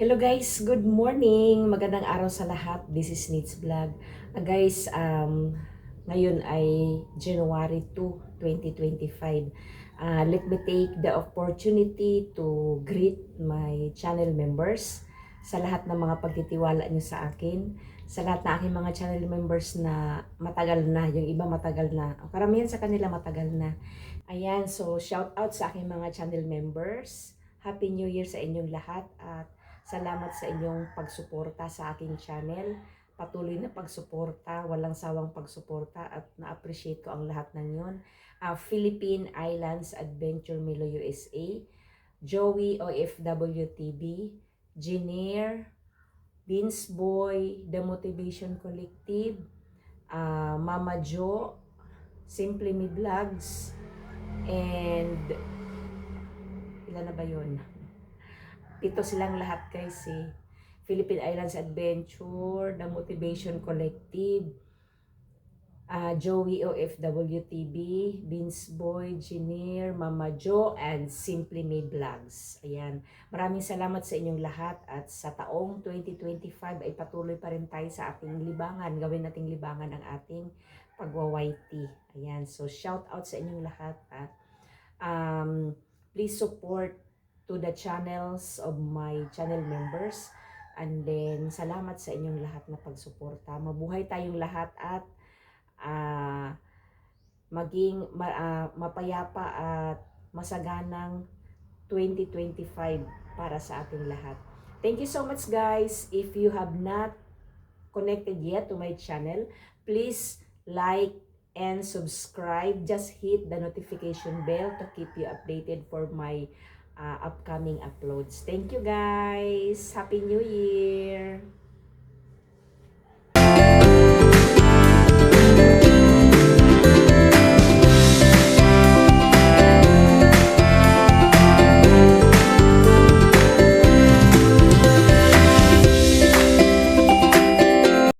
Hello guys, good morning. Magandang araw sa lahat. This is Needs Vlog. Ah, guys, um, ngayon ay January 2, 2025. Ah, let me take the opportunity to greet my channel members sa lahat ng mga pagtitiwala nyo sa akin. Sa lahat ng aking mga channel members na matagal na, yung iba matagal na. Karamihan sa kanila matagal na. Ayan, so shout out sa aking mga channel members. Happy New Year sa inyong lahat at Salamat sa inyong pagsuporta sa aking channel. Patuloy na pagsuporta, walang sawang pagsuporta at na-appreciate ko ang lahat ng yon. Ah, Philippine Islands Adventure Milo USA, Joey OFW TV, Gineer, Beans Boy, The Motivation Collective, ah, Mama Jo, Simply Me Vlogs, and ilan na ba yun? Pito silang lahat guys eh. Philippine Islands Adventure, The Motivation Collective, ah Joey OFW TV, Beans Boy, Gineer, Mama Jo, and Simply Me Vlogs. Ayan. Maraming salamat sa inyong lahat at sa taong 2025 ay patuloy pa rin tayo sa ating libangan. Gawin nating libangan ang ating pagwa-YT. Ayan. So shout out sa inyong lahat at um, please support to the channels of my channel members. And then, salamat sa inyong lahat na pagsuporta. Mabuhay tayong lahat at ah, maging ma- ah, mapayapa at masaganang 2025 para sa ating lahat. Thank you so much guys. If you have not connected yet to my channel, please like and subscribe. Just hit the notification bell to keep you updated for my uh, upcoming uploads. Thank you guys. Happy New Year.